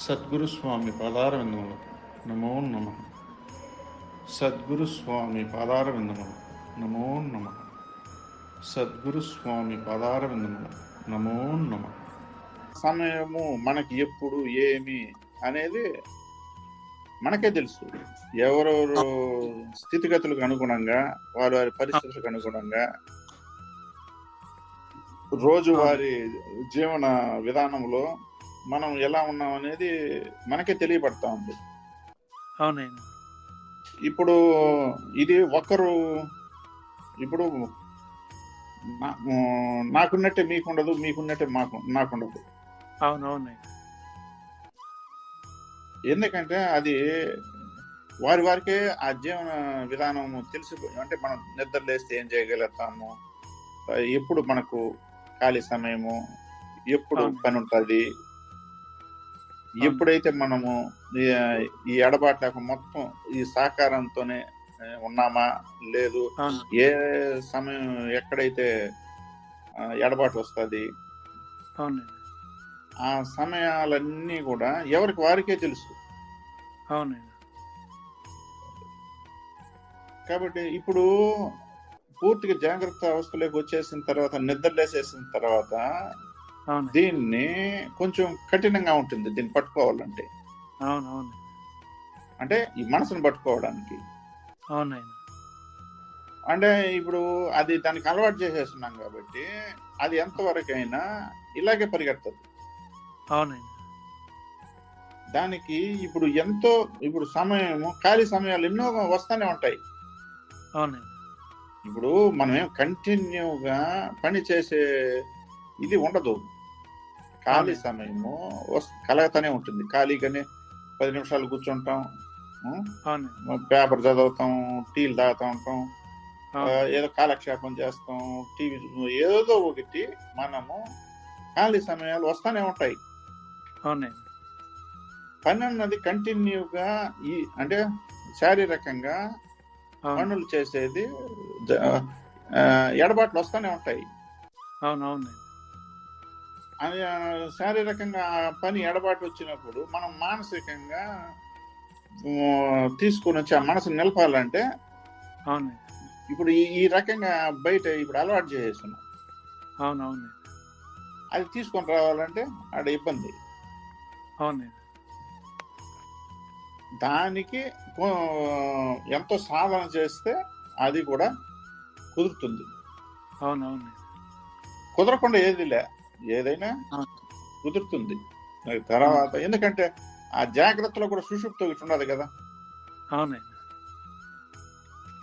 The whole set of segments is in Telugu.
సద్గురు స్వామి పాదారవిందములు. నమో నమ. సద్గురు స్వామి పాదారవిందములు. నమో నమ. సద్గురు స్వామి పాదారవిందములు. నమో నమ. సమయము మనకి ఎప్పుడు ఏమి అనేది మనకే తెలుసు. ఎవరెవరు స్థితిగతులకు అనుగుణంగా వారి వారి పరిస్థితులకు అనుగుణంగా రోజువారి జీవన విధానంలో మనం ఎలా ఉన్నాం అనేది మనకే తెలియబడతా ఉంది. అవునైనా ఇప్పుడు ఇది ఒకరు ఇప్పుడు నాకున్నట్టే మీకుండదు మీకున్నట్టే మాకు నాకుండదు. అవునవునైనా ఎందుకంటే అది వారి వారికే ఆ జీవన విధానం తెలిసి అంటే మనం నిద్ర లేస్తే ఏం చేయగలుగుతాము? ఎప్పుడు మనకు ఖాళీ సమయము? ఎప్పుడు. పని ఉంటుంది? ఎప్పుడైతే మనము ఈ- ఎడబాట్లకు మొత్తం ఈ సహకారంతోనే ఉన్నామా? లేదు. ఏ సమయం ఎక్కడైతే ఎడబాటు వస్తుంది? ఆ సమయాలన్నీ కూడా ఎవరికి వారికే తెలుసు. కాబట్టి ఇప్పుడు పూర్తిగా జాగ్రత్త అవస్థలోకి వచ్చేసిన తర్వాత నిద్ర లేసేసిన తర్వాత దీన్ని కొంచెం కఠినంగా ఉంటుంది దీన్ని పట్టుకోవాలంటే. అవును అవును అంటే ఈ మనసును పట్టుకోవడానికి. అవునైనా అంటే ఇప్పుడు అది దానికి అలవాటు చేసేస్తున్నాం కాబట్టి అది ఎంతవరకైనా ఇలాగే పరిగెడుతుంది. అవునైనా దానికి ఇప్పుడు ఎంతో ఇప్పుడు సమయము ఖాళీ సమయాలు ఎన్నో వస్తూనే ఉంటాయి. అవునైనా ఇప్పుడు మనం కంటిన్యూగా పని చేసే ఇది ఉండదు. ఖాళీ. సమయము కలగతానే ఉంటుంది. ఖాళీగానే పది నిమిషాలు కూర్చుంటాం పేపర్ చదువుతాం టీలు తాగుతూ ఉంటాం ఏదో కాలక్షేపం చేస్తాం టీవీ ఏదో ఒకటి మనము ఖాళీ సమయాలు వస్తూనే ఉంటాయి. పని అన్నది కంటిన్యూగా ఈ అంటే శారీరకంగా పనులు చేసేది ఎడబాట్లు వస్తూనే ఉంటాయి. అవును అవునైనా అది శారీరకంగా పని ఎడబాటు వచ్చినప్పుడు మనం మానసికంగా తీసుకొని వచ్చి ఆ మనసు నిలపాలంటే అవునైనా ఇప్పుడు ఈ రకంగా బయట ఇప్పుడు అలవాటు చేసేస్తున్నాం. అవును అవునైనా అది తీసుకొని రావాలంటే ఆడ ఇబ్బంది. అవునైనా దానికి ఎంతో సాధన చేస్తే అది కూడా కుదురుతుంది. అవును అవునైనా కుదరకుండా ఏది లే ఏదైనా. కుదురుతుంది. తర్వాత ఎందుకంటే ఆ జాగ్రత్తలో కూడా సుషుప్తి ఒకటి ఉండదు కదా.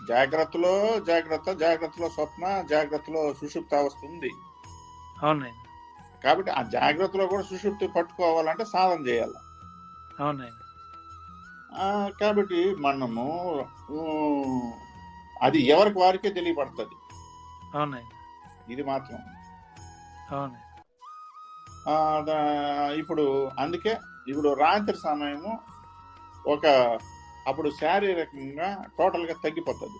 జాగ్రత్తలో జాగ్రత్త జాగ్రత్తలో స్వప్న జాగ్రత్తలో సుషుప్త అవునైనా కాబట్టి ఆ జాగ్రత్తలో కూడా సుషుప్తి పట్టుకోవాలంటే సాధన చేయాలి. కాబట్టి మనము అది ఎవరికి వారికే తెలియబడుతుంది అవునైనా ఇది మాత్రం. దా- ఇప్పుడు అందుకే ఇప్పుడు రాత్రి సమయము ఒక అప్పుడు శారీరకంగా టోటల్గా తగ్గిపోతుంది.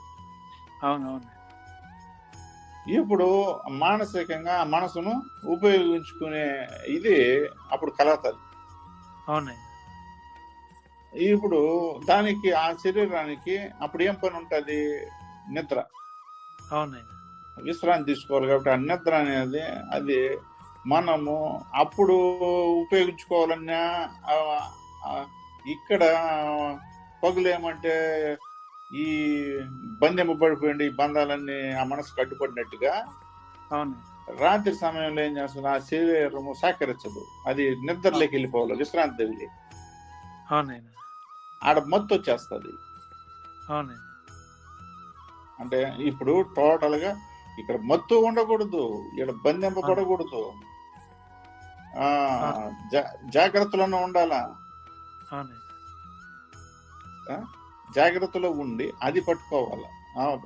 అవును అవును ఇప్పుడు మానసికంగా మనసును ఉపయోగించుకునే ఇది అప్పుడు కలుగుతుంది అవునైనా ఇప్పుడు దానికి ఆ శరీరానికి అప్పుడు ఏం పని ఉంటుంది? నిద్ర. అవునైనా విశ్రాంతి తీసుకోవాలి కాబట్టి ఆ నిద్ర అనేది అది మనము అప్పుడు ఉపయోగించుకోవాలన్నా ఇక్కడ పగులేమంటే ఈ బంధింపబడిపోయింది ఈ బంధాలన్నీ ఆ మనసు కట్టుబడినట్టుగా అవును. రాత్రి సమయంలో ఏం చేస్తుంది? ఆ శరీరము సహకరించదు. అది నిద్రలోకి వెళ్ళిపోవాలి విశ్రాంతి అవునైనా. ఆడ మత్తు వచ్చేస్తుంది. అంటే ఇప్పుడు టోటల్గా ఇక్కడ మత్తు ఉండకూడదు ఇక్కడ బంధింపబడకూడదు. జాగ్రత్తలోనే ఉండాలా? జాగ్రత్తలో ఉండి అది పట్టుకోవాలి?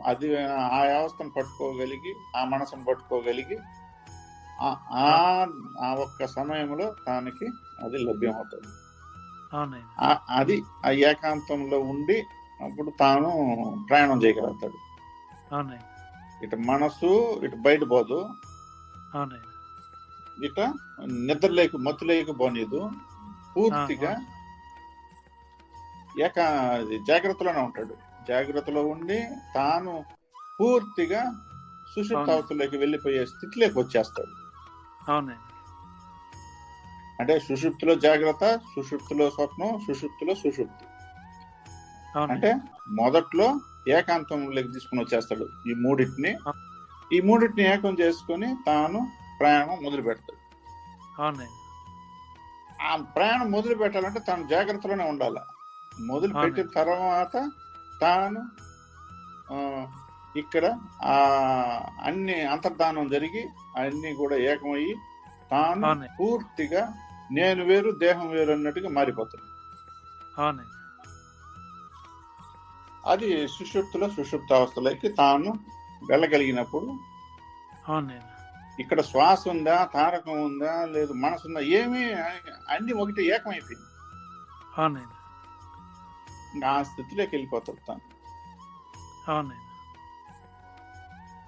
అది ఆ వ్యవస్థను పట్టుకోగలిగి ఆ మనసును పట్టుకోగలిగి ఆ- ఒక్క సమయంలో దానికి అది లభ్యమవుతుంది. అవునండి. ఆ- అది ఆ ఏకాంతంలో ఉండి అప్పుడు తాను ప్రయాణం చేయగలుగుతాడు. ఇటు మనసు ఇటు బయట పోదు. అవునండి. ఇట నిద్ర లేక మత్తు లేక పోనీదు. పూర్తిగా ఏక జాగ్రత్తలోనే ఉంటాడు. జాగ్రత్తలో ఉండి తాను పూర్తిగా సుషుప్త అవును. అవస్థలోకి వెళ్ళిపోయే స్థితిలోకి వచ్చేస్తాడు. అంటే సుషుప్తిలో జాగ్రత్త సుషుప్తిలో స్వప్నం సుషుప్తిలో సుషుప్తి. అంటే మొదట్లో ఏకాంతంలోకి తీసుకుని వచ్చేస్తాడు ఈ మూడింటిని. ఈ మూడింటిని ఏకం చేసుకొని తాను ప్రయాణం మొదలు పెడతాడు. ఆ ప్రయాణం మొదలు పెట్టాలంటే తాను జాగ్రత్తలోనే ఉండాలి. మొదలు పెట్టిన తర్వాత తాను ఇక్కడ ఆ అన్ని అంతర్ధానం జరిగి అన్ని కూడా ఏకమయ్యి తాను పూర్తిగా నేను వేరు దేహం వేరు అన్నట్టుగా మారిపోతుంది అది సుషుప్తిలో సుషుప్త అవస్థలోకి తాను వెళ్ళగలిగినప్పుడు అవునండి ఇక్కడ శ్వాస ఉందా తారకం ఉందా లేదు మనసు ఉందా ఏమీ అన్ని ఒకటి ఏకమైపోయింది. ఆ స్థితిలోకి వెళ్ళిపోతాడు తాను అవునండి.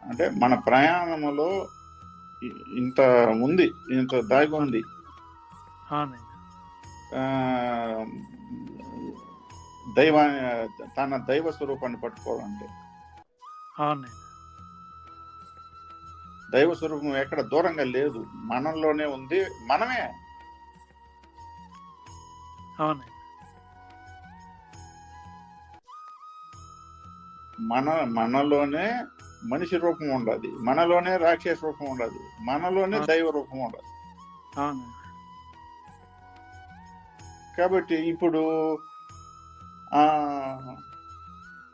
అంటే మన ప్రయాణములో ఇంత ఉంది ఇంత దాగి ఉంది. దైవ తన దైవ స్వరూపాన్ని పట్టుకోవాలంటే. అవునండి. దైవ స్వరూపం ఎక్కడ దూరంగా లేదు. మనలోనే ఉంది. మనమే. మన మనలోనే మనిషి రూపం ఉండదు మనలోనే రాక్షస రూపం ఉండదు మనలోనే. దైవ రూపం ఉండదు కాబట్టి ఇప్పుడు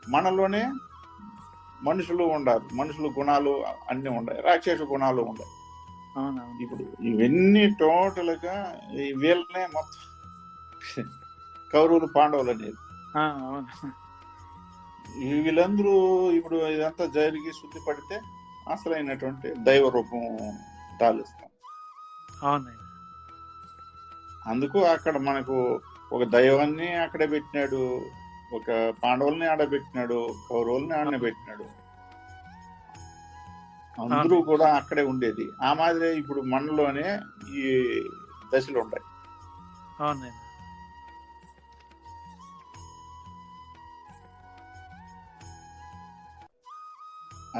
మనలోనే మనుషులు ఉండాలి. మనుషులు గుణాలు అన్ని ఉన్నాయి రాక్షస గుణాలు ఉన్నాయి అవునవును. ఇప్పుడు ఇవన్నీ టోటల్గా వీళ్ళనే మొత్తం కౌరవులు పాండవులు అనేది. వీళ్ళందరూ ఇప్పుడు ఇదంతా జరిగి శుద్ధి పడితే అసలైనటువంటి దైవ రూపం అవునండి. అందుకు అక్కడ మనకు ఒక దైవాన్ని అక్కడే పెట్టినాడు ఒక పాండవుల్ని ఆడబెట్టినాడు కౌరవుల్ని ఆడనే పెట్టినాడు అందరూ కూడా అక్కడే ఉండేది. ఆ మాదిరి ఇప్పుడు మనలోనే ఈ దశలు ఉంటాయి.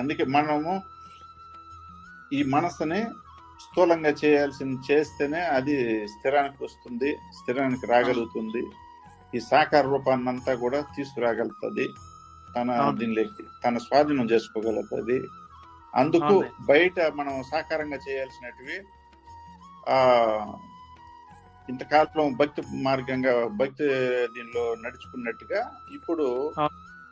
అందుకే మనము ఈ మనసుని స్థూలంగా చేయాల్సింది చేస్తేనే అది స్థిరానికి వస్తుంది స్థిరానికి రాగలుగుతుంది. ఈ సాకార రూపాన్ని అంతా కూడా తీసుకురాగలుగుతుంది తన. దీనిలోకి తన స్వాధీనం చేసుకోగలుగుతుంది అందుకు. బయట మనం సాకారంగా చేయాల్సినటివి ఆ ఇంతకాలం భక్తి మార్గంగా భక్తి దీనిలో నడుచుకున్నట్టుగా ఇప్పుడు.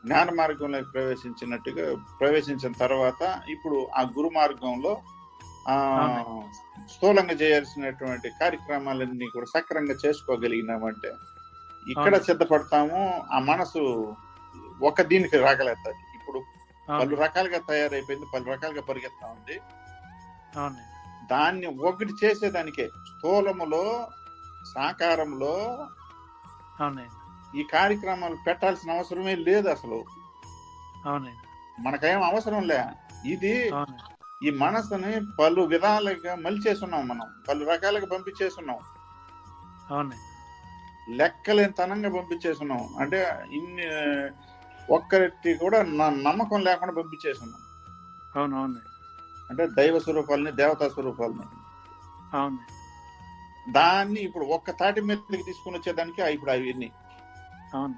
జ్ఞాన మార్గంలో ప్రవేశించినట్టుగా ప్రవేశించిన తర్వాత ఇప్పుడు ఆ గురు మార్గంలో ఆ స్థూలంగా చేయాల్సినటువంటి కార్యక్రమాలన్నీ కూడా సక్రంగా చేసుకోగలిగినామంటే ఇక్కడ. సిద్ధపడతాము ఆ మనసు ఒక దీనికి రాగలుగుతుంది ఇప్పుడు పలు రకాలుగా తయారైపోయింది పలు రకాలుగా పరిగెత్తా ఉంది. దాన్ని ఒకటి చేసేదానికే స్థూలములో సాకారంలో ఈ కార్యక్రమాలు పెట్టాల్సిన అవసరమే లేదు అసలు. అవునండి మనకేం అవసరం లే. ఇది ఈ మనసుని పలు విధాలుగా మలిచేస్తున్నాం మనం పలు రకాలుగా పంపించేస్తున్నాం అవునండి లెక్కలేనితనంగా పంపించేస్తున్నాం అంటే ఇన్ని ఒక్కరికి కూడా న- నమ్మకం లేకుండా పంపించేస్తున్నాం. అవును అవునండి అంటే దైవ స్వరూపాలని దేవతా స్వరూపాలని. అవునండి దాన్ని ఇప్పుడు ఒక్క తాటి మీదకి తీసుకుని వచ్చేదానికి ఇప్పుడు అవన్నీ. అవును.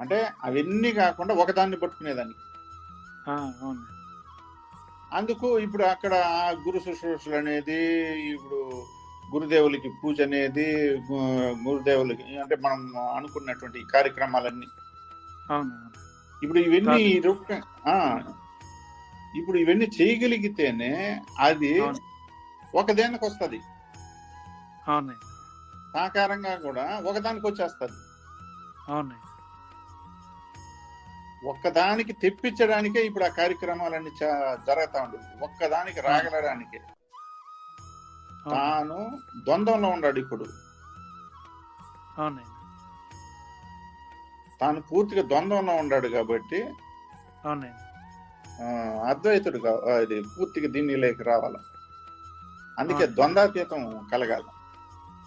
అంటే అవన్నీ కాకుండా ఒకదాన్ని పట్టుకునేదానికి అవును. అందుకు ఇప్పుడు అక్కడ ఆ గురు శుశ్రూషలు అనేది ఇప్పుడు గురుదేవులకి పూజ అనేది గురుదేవులకి అంటే మనం అనుకున్నటువంటి కార్యక్రమాలన్నీ. ఇప్పుడు ఇవన్నీ ఇప్పుడు ఇవన్నీ చేయగలిగితేనే అది అవును. ఒక దేనికి వస్తుంది? సాకారంగా కూడా ఒకదానికి వచ్చేస్తుంది. ఒక్కదానికి తెప్పించడానికే ఇప్పుడు ఆ కార్యక్రమాలన్నీ జరుగుతా ఉంటుంది. ఒక్కదానికి రాగలడానికి తాను ద్వంద్వంలో ఉన్నాడు ఇప్పుడు. తాను పూర్తిగా ద్వంద్వంలో ఉన్నాడు కాబట్టి అద్వైతుడు ఇది పూర్తిగా దీనిలోకి రావాలి. అందుకే. ద్వంద్వాతీతం కలగాలి.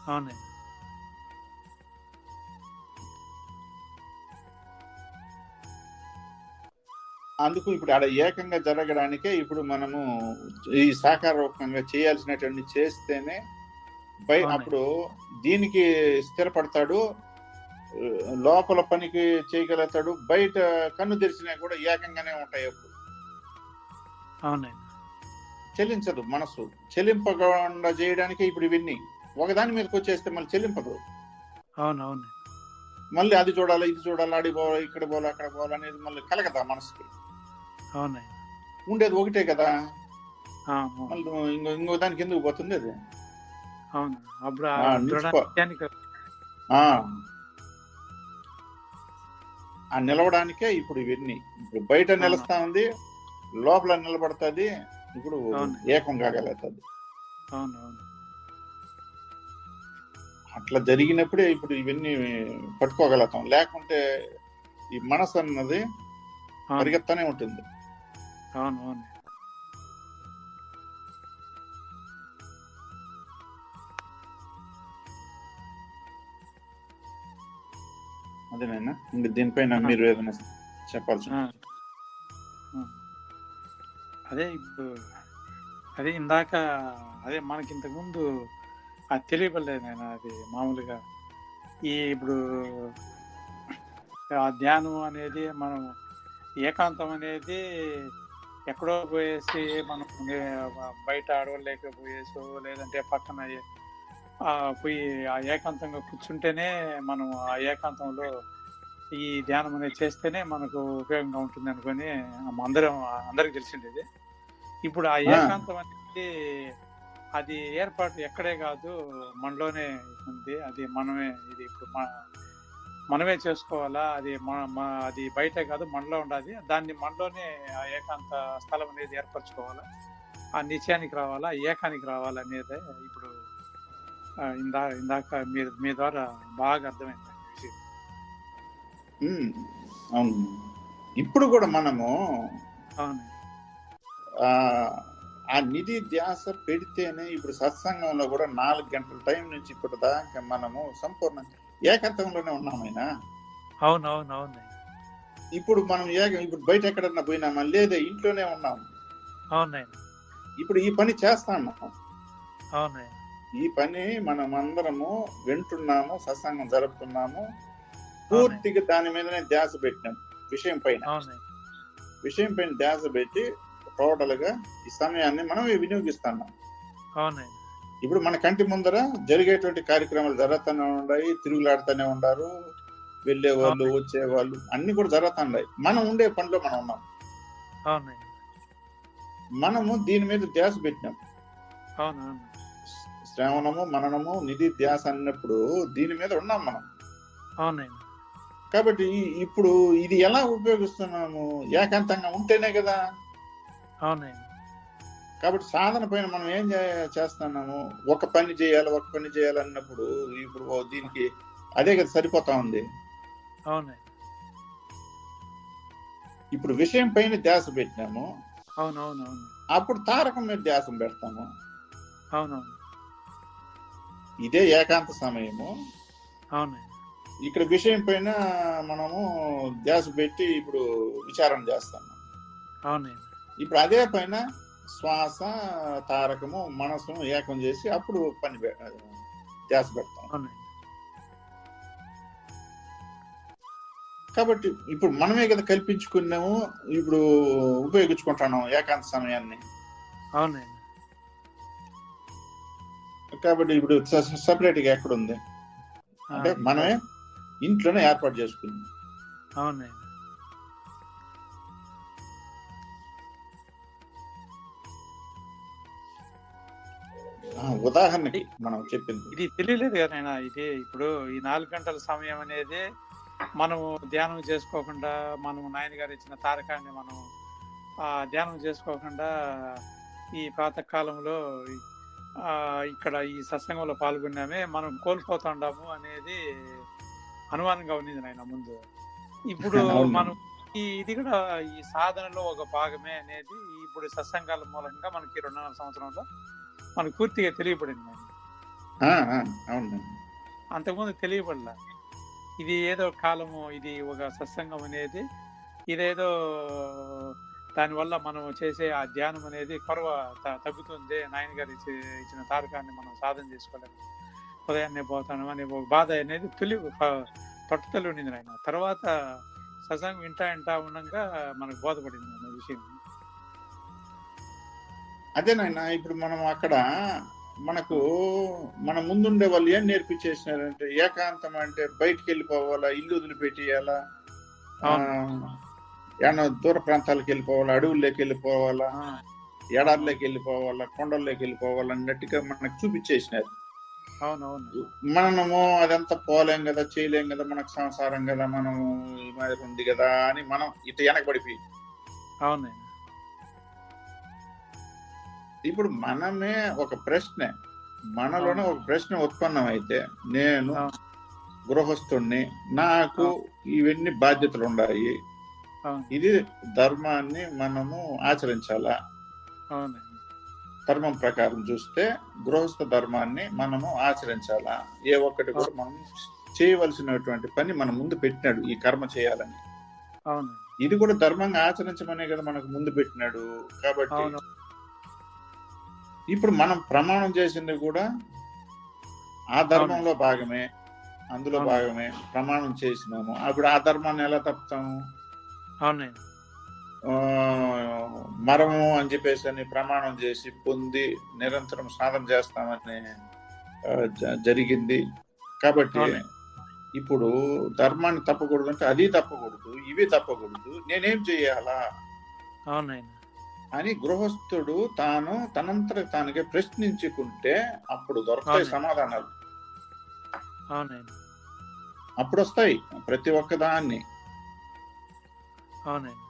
అవునండి అందుకు ఇప్పుడు ఆడ ఏకంగా జరగడానికే ఇప్పుడు మనము ఈ సాకార రూపంగా చేయాల్సినటువంటి చేస్తేనే బై అవును. అప్పుడు దీనికి స్థిరపడతాడు లోపల పనికి చేయగలుగుతాడు బయట కన్ను తెరిచినా కూడా ఏకంగానే ఉంటాయి అప్పుడు. అవునండి. చెల్లించదు మనసు. చెల్లింపకుండా చేయడానికి ఇప్పుడు ఇవన్నీ. ఒకదాని మీదకి వచ్చేస్తే మళ్ళీ చెల్లింపదు. అవును అవును మళ్ళీ అది చూడాలి ఇది చూడాలి ఆడి పోవాలి ఇక్కడ పోవాలి అక్కడ పోవాలి అనేది మళ్ళీ కలగదా మనసుకి. అవునండి ఉండేది ఒకటే కదా. మళ్ళీ ఇంకో ఇంకో దానికి ఎందుకు పోతుంది అది? అవును. అప్పుడు ఆ ఆ, నిలవడానికే ఇప్పుడు ఇవన్నీ. ఇప్పుడు బయట. నిలుస్తా ఉంది లోపల నిలబడుతుంది ఇప్పుడు. ఏకం కాగలుగుతుంది. అట్లా జరిగినప్పుడే ఇప్పుడు ఇవన్నీ పట్టుకోగలుగుతాం. లేకుంటే ఈ మనసు అన్నది పరిగెత్తనే ఉంటుంది. అవును అవును అదేనైనా ఇంక దీనిపైన. మీరు ఏదైనా చెప్పాల్సి. అదే ఇప్పుడు అదే ఇందాక అదే మనకి ఇంతకుముందు అది తెలియపడలేదు నేను అది మామూలుగా ఈ ఇప్పుడు ఆ ధ్యానం అనేది మనం ఏకాంతం అనేది ఎక్కడో పోయేసి మనం బయట అడవుల్లోకి పోయేసో లేదంటే పక్కన పోయి ఆ ఏకాంతంగా కూర్చుంటేనే మనం ఆ ఏకాంతంలో ఈ ధ్యానం అనేది చేస్తేనే మనకు ఉపయోగంగా ఉంటుంది అనుకొని అందరం అందరికి తెలిసిండేది ఇప్పుడు ఆ ఆ. ఏకాంతం అనేది అది ఏర్పాటు ఎక్కడే కాదు మనలోనే ఉంది అది మనమే ఇది ఇప్పుడు మన మనమే చేసుకోవాలా? అది అది బయట కాదు మనలో ఉండాలి. దాన్ని మనలోనే ఆ ఏకాంత స్థలం అనేది ఏర్పరచుకోవాలా? ఆ నిత్యానికి రావాలా? ఏకానికి రావాలా అనేది ఇప్పుడు ఇందా ఇందాక మీరు మీ ద్వారా బాగా అర్థమైంది అవును. ఇప్పుడు కూడా మనము అవును. ఆ నిధి ధ్యాస పెడితేనే ఇప్పుడు సత్సంగంలో కూడా నాలుగు గంటల టైం నుంచి ఇప్పుడు దాకా మనము సంపూర్ణ ఏకాంతంలోనే ఉన్నామైనా అవును అవును అవును ఇప్పుడు మనం ఏక ఇప్పుడు బయట ఎక్కడన్నా పోయినామా లేదా ఇంట్లోనే ఉన్నాం. అవునండి ఇప్పుడు ఈ పని చేస్తా ఉన్నాం అవునండి ఈ పని మనం అందరము వింటున్నాము సత్సంగం జరుపుతున్నాము. పూర్తిగా దాని మీదనే ధ్యాస పెట్టినాం విషయం పైన. విషయం పైన ధ్యాస పెట్టి టోటల్గా ఈ సమయాన్ని మనం వినియోగిస్తున్నాం. అవునండి ఇప్పుడు మన కంటి ముందర జరిగేటువంటి కార్యక్రమాలు జరుగుతూనే ఉన్నాయి తిరుగులాడుతూనే ఉండారు వెళ్ళే వాళ్ళు వచ్చే వాళ్ళు అన్ని కూడా జరుగుతున్నాయి మనం ఉండే పనిలో మనం ఉన్నాం. మనము దీని మీద ధ్యాస పెట్టినాం. శ్రవణము మననము నిధి ధ్యాస అన్నప్పుడు దీని మీద ఉన్నాం మనం. అవునండి. కాబట్టి ఇప్పుడు ఇది ఎలా ఉపయోగిస్తున్నాము? ఏకాంతంగా ఉంటేనే కదా. అవునండి. కాబట్టి సాధన పైన మనం ఏం చేస్తున్నాము? ఒక పని చేయాలి ఒక పని చేయాలి అన్నప్పుడు ఇప్పుడు దీనికి అదే కదా సరిపోతా ఉంది. ఇప్పుడు విషయం పైన ధ్యాస పెట్టినాము అవును అవును అవును అప్పుడు తారకం మీద ధ్యాసం పెడతాము. అవునవును. ఇదే ఏకాంత సమయము. ఇక్కడ విషయం పైన మనము ధ్యాస పెట్టి ఇప్పుడు విచారణ చేస్తాము. అవునండి ఇప్పుడు అదే పైన శ్వాస తారకము మనసు ఏకం చేసి అప్పుడు పని ధ్యాస పెడతాం. కాబట్టి ఇప్పుడు మనమే కదా కల్పించుకున్నాము ఇప్పుడు ఉపయోగించుకుంటున్నాం ఏకాంత సమయాన్ని. అవునండి. కాబట్టి ఇప్పుడు సపరేట్గా ఎక్కడ ఉంది అంటే మనమే ఇంట్లోనే ఏర్పాటు చేసుకుంది అవునండి. ఉదాహరణకి మనం చెప్పింది. ఇది తెలియలేదు కదా నాయన. ఇది ఇప్పుడు ఈ నాలుగు గంటల సమయం అనేది మనము ధ్యానం చేసుకోకుండా మనం నాయన గారు ఇచ్చిన తారకాన్ని మనం ధ్యానం చేసుకోకుండా ఈ ప్రాతకాలంలో ఆ, ఇక్కడ ఈ సత్సంగంలో పాల్గొన్నామే మనం కోల్పోతుండాము అనేది అనుమానంగా ఉన్నది నాయన ముందు. ఇప్పుడు. మనం ఈ ఇది కూడా ఈ సాధనలో ఒక భాగమే అనేది ఇప్పుడు సత్సంగాల మూలంగా మనకి రెండున్నర సంవత్సరంలో మనకు పూర్తిగా తెలియబడింది. నాయన. అవును అంతకుముందు తెలియబడలా. ఇది ఏదో కాలము ఇది ఒక సత్సంగం అనేది ఇదేదో దానివల్ల మనం చేసే ఆ ధ్యానం అనేది కొరవ తగ్గుతుంది. నాయన గారు ఇచ్చి ఇచ్చిన తారకాన్ని మనం సాధన చేసుకోలేము. ఉదయాన్నే పోతాను అనే ఒక బాధ అనేది తొలి పట్టుదల ఉండింది ఆయన తర్వాత సత్సంగం వింటా వింటా ఉండగా మనకు బోధపడింది అనే విషయం. అదేనాయన ఇప్పుడు మనం అక్కడ మనకు మన ముందుండే వాళ్ళు ఏం నేర్పించేసినారంటే ఏకాంతం అంటే బయటికి వెళ్ళిపోవాలా ఇల్లు వదిలిపెట్టేయాలా? ఏమన్నా దూర ప్రాంతాలకు వెళ్ళిపోవాలా అడవుల్లోకి వెళ్ళిపోవాలా ఎడార్లోకి వెళ్ళిపోవాలా కొండల్లోకి వెళ్ళిపోవాలా అన్నట్టుగా మనకు చూపించేసినారు. అవునవును. మనము అదంతా పోలేం కదా చేయలేం కదా మనకు సంసారం కదా మనం ఈ మాదిరి ఉంది కదా అని మనం ఇటు వెనకబడిపోయి అవును. ఇప్పుడు మనమే ఒక ప్రశ్న మనలోనే ఒక ప్రశ్న ఉత్పన్నం అయితే నేను. గృహస్థుణ్ణి నాకు ఇవన్నీ బాధ్యతలు ఉన్నాయి ఇది ధర్మాన్ని మనము ఆచరించాలా? ధర్మం ప్రకారం చూస్తే గృహస్థ ధర్మాన్ని మనము ఆచరించాలా? ఏ ఒక్కటి కూడా మనం చేయవలసినటువంటి పని మన ముందు పెట్టినాడు ఈ కర్మ చేయాలని. ఇది కూడా ధర్మంగా ఆచరించమనే కదా మనకు ముందు పెట్టినాడు. కాబట్టి ఇప్పుడు మనం ప్రమాణం చేసింది కూడా ఆ ధర్మంలో భాగమే అందులో. భాగమే ప్రమాణం చేసినాము. అప్పుడు ఆ ధర్మాన్ని ఎలా తప్పుతాము? అవునండి. మరము అని చెప్పేసి అని ప్రమాణం చేసి పొంది నిరంతరం సాధన చేస్తామని జరిగింది. కాబట్టి. ఇప్పుడు ధర్మాన్ని తప్పకూడదు అంటే అది తప్పకూడదు ఇవి తప్పకూడదు నేనేం చేయాలా? అవునండి. అని గృహస్థుడు తాను తనంతట తానుగా ప్రశ్నించుకుంటే అప్పుడు దొరుకుతాయి. సమాధానాలు. అప్పుడు వస్తాయి ప్రతి ఒక్కదాన్ని అవునండి.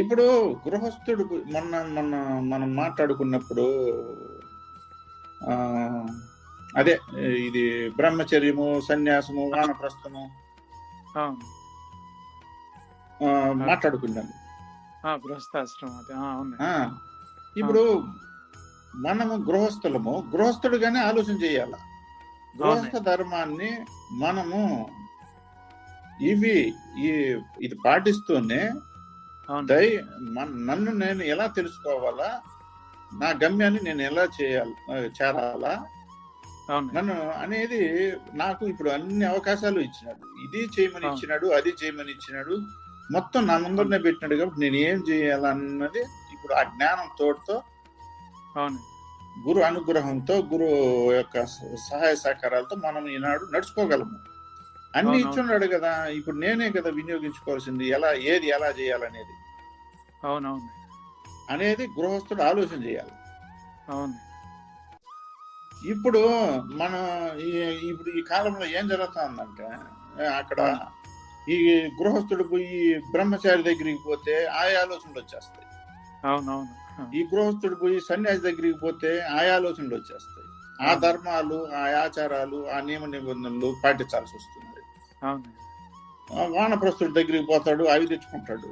ఇప్పుడు గృహస్థుడు మొన్న మొన్న మనం మాట్లాడుకున్నప్పుడు ఆ అదే ఇది బ్రహ్మచర్యము సన్యాసము వానప్రస్థము మాట్లాడుకున్నాము. గృహస్థాశ్రమం అది. ఆ, అవును ఆ, ఇప్పుడు మనము గృహస్థులము. గృహస్థుడుగానే ఆలోచన చేయాల. గృహస్థ ధర్మాన్ని మనము ఇవి ఈ ఇది పాటిస్తూనే అవును. దై నన్ను నేను ఎలా తెలుసుకోవాలా? నా గమ్యాన్ని నేను ఎలా చేయాలి చేరాలా? నన్ను అనేది నాకు ఇప్పుడు అన్ని అవకాశాలు ఇచ్చినాడు. ఇది చేయమని. ఇచ్చినాడు అది చేయమని ఇచ్చినాడు. మొత్తం నా ముందరనే పెట్టినాడు కాబట్టి నేను ఏం చేయాలన్నది ఇప్పుడు ఆ జ్ఞానం తోడుతో అవును. గురు అనుగ్రహంతో గురు యొక్క సహాయ సహకారాలతో మనం ఈనాడు నడుచుకోగలము. అన్ని. ఇచ్చున్నాడు కదా ఇప్పుడు నేనే కదా వినియోగించుకోవాల్సింది ఎలా ఏది ఎలా చేయాలనేది. అవునవును. అనేది గృహస్థుడు ఆలోచన చేయాలి. అవును. ఇప్పుడు మన ఈ ఇప్పుడు ఈ కాలంలో ఏం జరుగుతుందంటే అక్కడ ఈ గృహస్థుడు పోయి బ్రహ్మచారి దగ్గరికి పోతే ఆ ఆలోచనలు వచ్చేస్తాయి. అవునవును. ఈ గృహస్థుడు పోయి సన్యాసి దగ్గరికి పోతే ఆ ఆలోచనలు వచ్చేస్తాయి. ఆ. ధర్మాలు ఆ ఆచారాలు ఆ నియమ నిబంధనలు పాటించాల్సి వస్తుంది. వానప్రస్థుడి దగ్గరికి పోతాడు అవి తెచ్చుకుంటాడు.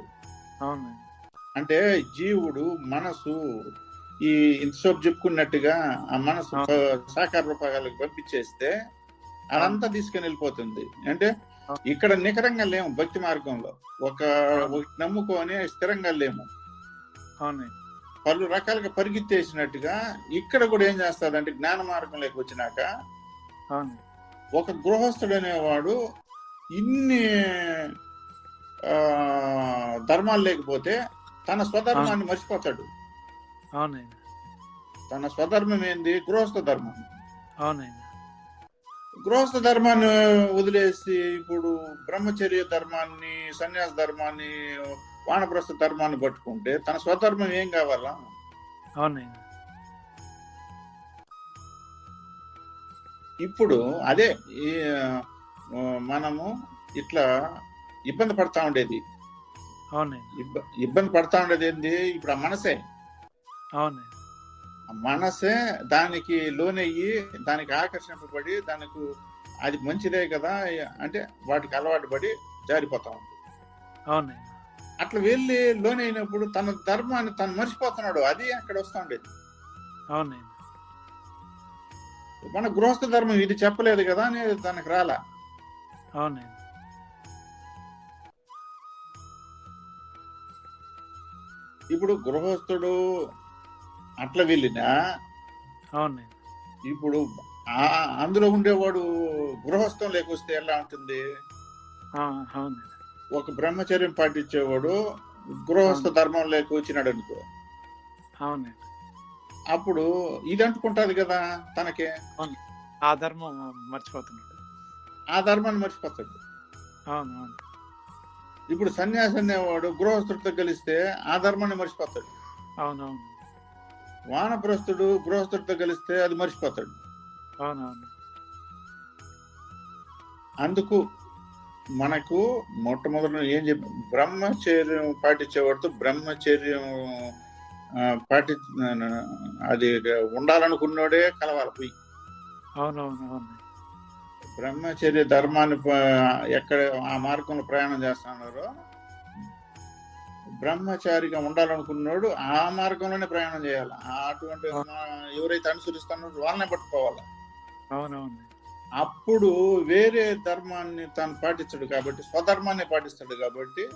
అవును అంటే జీవుడు మనసు ఈ ఇంతసేపు చెప్పుకున్నట్టుగా ఆ మనసు సాకార రూపాలకు పంపించేస్తే అదంతా తీసుకుని వెళ్ళిపోతుంది అంటే. ఇక్కడ నికరంగా లేము భక్తి మార్గంలో. ఒక నమ్ముకొని స్థిరంగా లేము. పలు రకాలుగా పరిగెత్తేసినట్టుగా ఇక్కడ కూడా ఏం చేస్తాడంటే జ్ఞాన మార్గంలోకి వచ్చినాక ఒక గృహస్థుడు అనేవాడు ఇన్ని ధర్మాలు లేకపోతే తన స్వధర్మాన్ని మర్చిపోతాడు. తన స్వధర్మం ఏంది? గృహస్థ ధర్మం. అవునండి గృహస్థ ధర్మాన్ని వదిలేసి ఇప్పుడు బ్రహ్మచర్య ధర్మాన్ని సన్యాస ధర్మాన్ని వానప్రస్థ ధర్మాన్ని పట్టుకుంటే తన స్వధర్మం ఏం కావాలా? అవునండి. ఇప్పుడు అదే ఈ మనము ఇట్లా ఇబ్బంది పడతా ఉండేది. అవునండి. ఇబ్బ- ఇబ్బంది పడతా ఉండేది ఏంది? ఇప్పుడు ఆ మనసే. అవునండి. మనసే దానికి లోనయ్యి దానికి ఆకర్షింపబడి దానికి అది మంచిదే కదా అంటే వాటికి అలవాటు పడి జారిపోతా ఉంది. అవునండి అట్లా వెళ్ళి లోనైనప్పుడు తన ధర్మాన్ని తను మర్చిపోతున్నాడు అది అక్కడ వస్తా ఉండేది. అవునండి మన గృహస్థ ధర్మం ఇది చెప్పలేదు కదా అని తనకు రాలా. అవునండి ఇప్పుడు గృహస్థుడు అట్లా వెళ్ళినా అవునండి ఇప్పుడు అందులో ఉండేవాడు గృహస్థం లేకొస్తే ఎలా ఉంటుంది? ఒక బ్రహ్మచర్యం పాటించేవాడు గృహస్థ ధర్మం లేక వచ్చినాడు అనుకో. అవునండి అప్పుడు ఇది అంటుకుంటాది కదా తనకి. ఆ ధర్మం మర్చిపోతున్నాడు. ఆ ధర్మాన్ని మర్చిపోతాడు. అవును అవును. ఇప్పుడు సన్యాసి అనేవాడు గృహస్థుడితో కలిస్తే ఆ ధర్మాన్ని మర్చిపోతాడు. అవునవును. వానప్రస్థుడు గృహస్థుడితో కలిస్తే అది మర్చిపోతాడు. అందుకు మనకు మొట్టమొదటి ఏం చెప్పి బ్రహ్మచర్యం పాటించేవాడితో బ్రహ్మచర్యం పాటి అది ఉండాలనుకున్నోడే కలవాలి పోయి. బ్రహ్మచర్య ధర్మాన్ని ఎక్కడ ఆ మార్గంలో ప్రయాణం చేస్తున్నారో బ్రహ్మచారిగా ఉండాలనుకున్నాడు ఆ మార్గంలోనే ప్రయాణం చేయాలి. అటువంటి ఎవరైతే అనుసరిస్తున్నారో వాళ్ళనే పట్టుకోవాలి. అవునవును. అప్పుడు వేరే ధర్మాన్ని తాను పాటించడు కాబట్టి స్వధర్మాన్ని పాటిస్తాడు కాబట్టి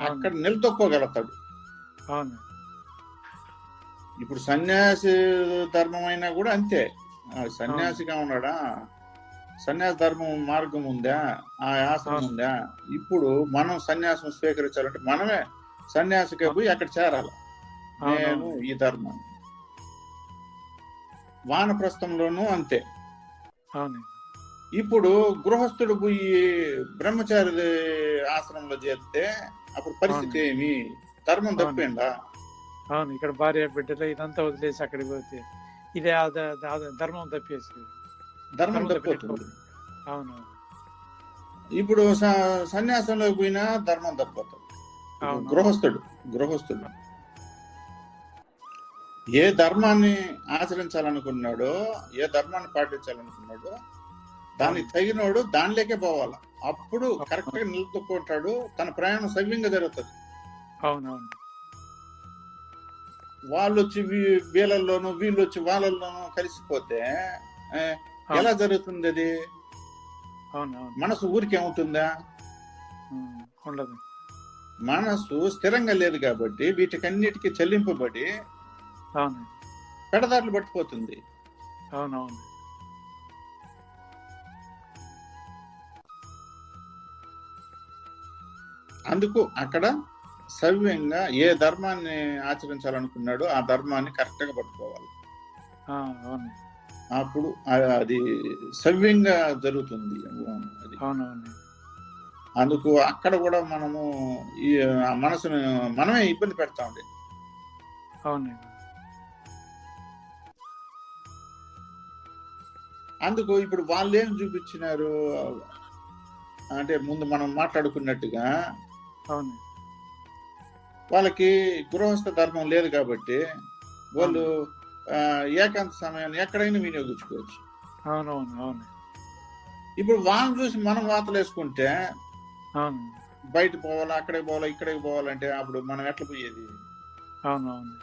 అక్కడ నిలదొక్కోగలుగుతాడు. అవును. ఇప్పుడు సన్యాసి ధర్మం అయినా కూడా అంతే. సన్యాసిగా ఉన్నాడా? సన్యాస ధర్మం మార్గం ఉందా? ఆ ఆసనం. ఉందా? ఇప్పుడు మనం సన్యాసం స్వీకరించాలంటే మనమే సన్యాసిగా పోయి అక్కడ చేరాలి? నేను ఈ ధర్మం. వానప్రస్థంలోనూ అంతే. అవును ఇప్పుడు గృహస్థుడు పోయి బ్రహ్మచారి ఆశ్రమంలో చేరితే అప్పుడు పరిస్థితి. ఏమి? ధర్మం. తప్పిందా? అవును ఇక్కడ భార్య బిడ్డలు ఇదంతా వదిలేసి అక్కడికి పోతే ఇదే ధర్మం తప్పేసి. ధర్మం తప్పిపోతుంది అవును. ఇప్పుడు సన్యాసంలోకి పోయినా ధర్మం తప్పిపోతుంది గృహస్థుడు గృహస్థుడు. ఏ ధర్మాన్ని ఆచరించాలనుకున్నాడో ఏ ధర్మాన్ని పాటించాలనుకున్నాడో దానికి తగినోడు దానిలోకే పోవాలి. అప్పుడు కరెక్ట్గా నిలదొక్కుంటాడు తన ప్రయాణం సవ్యంగా జరుగుతుంది. అవునవును. వాళ్ళు వచ్చి వీళ్ళల్లోనూ వీళ్ళు వచ్చి వాళ్ళల్లోనూ కలిసిపోతే ఎలా జరుగుతుంది అది మనసు ఊరికే ఉంటుందా ఉండదు. మనసు స్థిరంగా లేదు కాబట్టి వీటికన్నిటికీ చెల్లింపబడి అవును పెడదారులు పట్టిపోతుంది అవునవును. అందుకు అక్కడ సవ్యంగా ఏ ధర్మాన్ని ఆచరించాలనుకున్నాడో ఆ ధర్మాన్ని కరెక్ట్గా పట్టుకోవాలి అప్పుడు అది సవ్యంగా జరుగుతుంది. అది. అవునవును. అందుకు అక్కడ కూడా మనము ఈ మనసును మనమే ఇబ్బంది పెడతా అవును అందుకు ఇప్పుడు వాళ్ళు ఏం చూపించినారు? అంటే ముందు మనం మాట్లాడుకున్నట్టుగా అవును వాళ్ళకి గృహస్థ ధర్మం లేదు కాబట్టి వాళ్ళు ఏకాంత సమయాన్ని ఎక్కడైనా వినియోగించుకోవచ్చు. అవునవును అవును ఇప్పుడు వాళ్ళని చూసి మనం వాతలు వేసుకుంటే అవును బయట పోవాలా అక్కడికి పోవాలా ఇక్కడికి పోవాలంటే అప్పుడు మనం ఎట్లా పోయేది? అవునవును.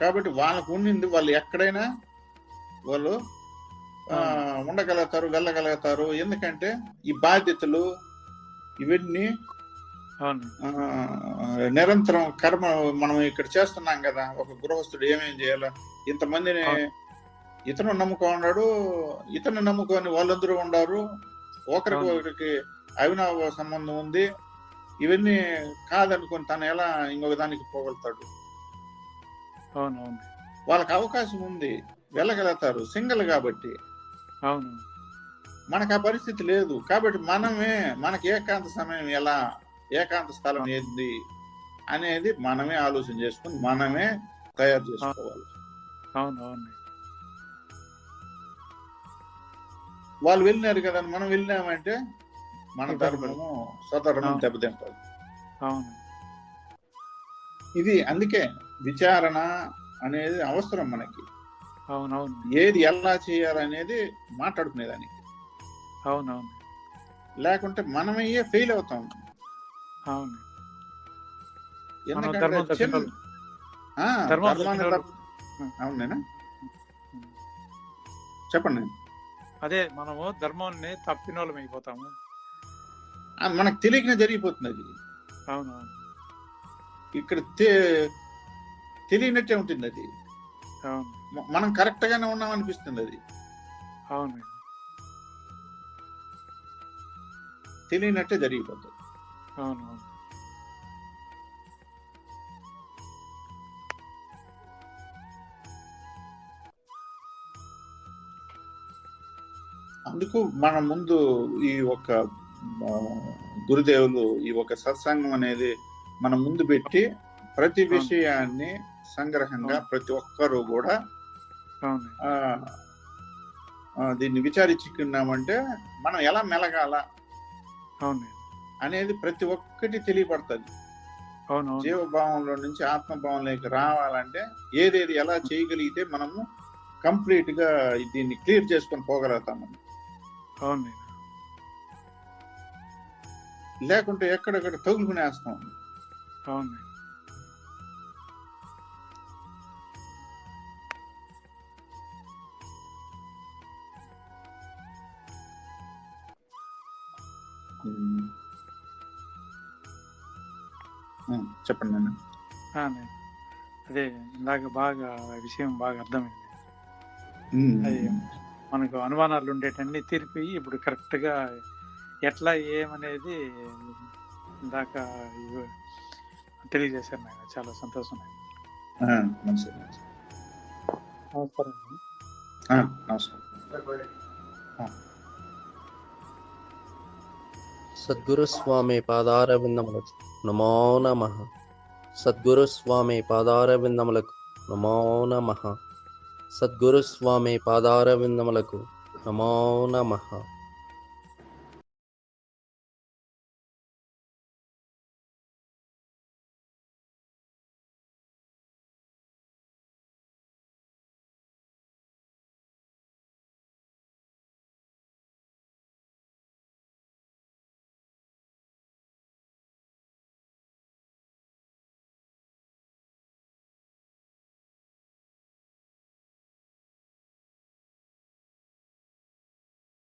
కాబట్టి వాళ్ళకు ఉండింది వాళ్ళు ఎక్కడైనా వాళ్ళు ఉండగలుగుతారు వెళ్ళగలుగుతారు. ఎందుకంటే ఈ బాధ్యతలు ఇవన్నీ నిరంతరం కర్మ మనం ఇక్కడ చేస్తున్నాం కదా ఒక గృహస్థుడు ఏమేం చేయాలా? ఇంతమందిని. ఇతను నమ్ముకున్నాడు ఇతను నమ్ముకొని వాళ్ళందరూ ఉండారు ఒకరికి. ఒకరికి అవినావ సంబంధం ఉంది. ఇవన్నీ కాదనుకొని తను ఎలా ఇంకొక దానికి పోగలుగుతాడు? అవునవును. వాళ్ళకి అవకాశం ఉంది. వెళ్ళగలుగుతారు. సింగిల్ కాబట్టి. అవును. మనకు ఆ పరిస్థితి లేదు. కాబట్టి మనమే మనకి ఏకాంత సమయం ఎలా ఏకాంత స్థలం ఏంది అనేది మనమే ఆలోచన చేసుకుని మనమే తయారు చేసుకోవాలి. అవును అవును. వాళ్ళు వెళ్ళినారు కదా మనం వెళ్ళినామంటే మన ధర్మము స్వధర్మం అవును. దెబ్బతింటుంది అవును. ఇది అందుకే విచారణ అనేది అవసరం మనకి. అవునవును. ఏది ఎలా చేయాలనేది మాట్లాడుకునేదానికి అవునవును. లేకుంటే మనమయ్యే ఫెయిల్ అవుతాం. అవును. ఎందుకంటే అవునేనా చెప్పండి. అదే మనము ధర్మాన్ని తప్పిన వాళ్ళం అయిపోతాము మనకు తెలియకనే జరిగిపోతుంది అది. అవునవును ఇక్కడ తెలియనట్టే ఉంటుంది అది. అవును. మనం కరెక్ట్ గానే ఉన్నాం అనిపిస్తుంది అది. అవును. తెలియనట్టే జరిగిపోతుంది. అవును అవును. అందుకు మన ముందు ఈ ఒక గురుదేవులు ఈ ఒక సత్సంగం అనేది మన ముందు పెట్టి ప్రతి విషయాన్ని సంగ్రహంగా. ప్రతి ఒక్కరూ కూడా దీన్ని విచారించుకున్నామంటే మనం ఎలా మెలగాల అవును. అనేది ప్రతి ఒక్కటి తెలియపడుతుంది. జీవభావంలో నుంచి ఆత్మభావంలోకి రావాలంటే ఏదేది ఎలా చేయగలిగితే మనము కంప్లీట్గా దీన్ని క్లియర్ చేసుకొని పోగలుగుతాము అవును లేకుంటే ఎక్కడెక్కడ తగులుకునేస్తాం. అవును చెప్పండి నేను- అదే ఇందాక బాగా విషయం బాగా అర్థమైంది. అది మనకు అనుమానాలు ఉండేటన్ని తీర్పి ఇప్పుడు కరెక్ట్గా ఎట్లా ఏమనేది ఇందాక ఇవి తెలియజేశారు నాయన. చాలా సంతోషం. నమస్కారం. నమస్కారం. సద్గురు స్వామి పాదార విందములకు నమో నమ. సద్గురు స్వామి పాదార విందములకు నమో నమ. సద్గురుస్వామి పాదార విందములకు నమో నమః.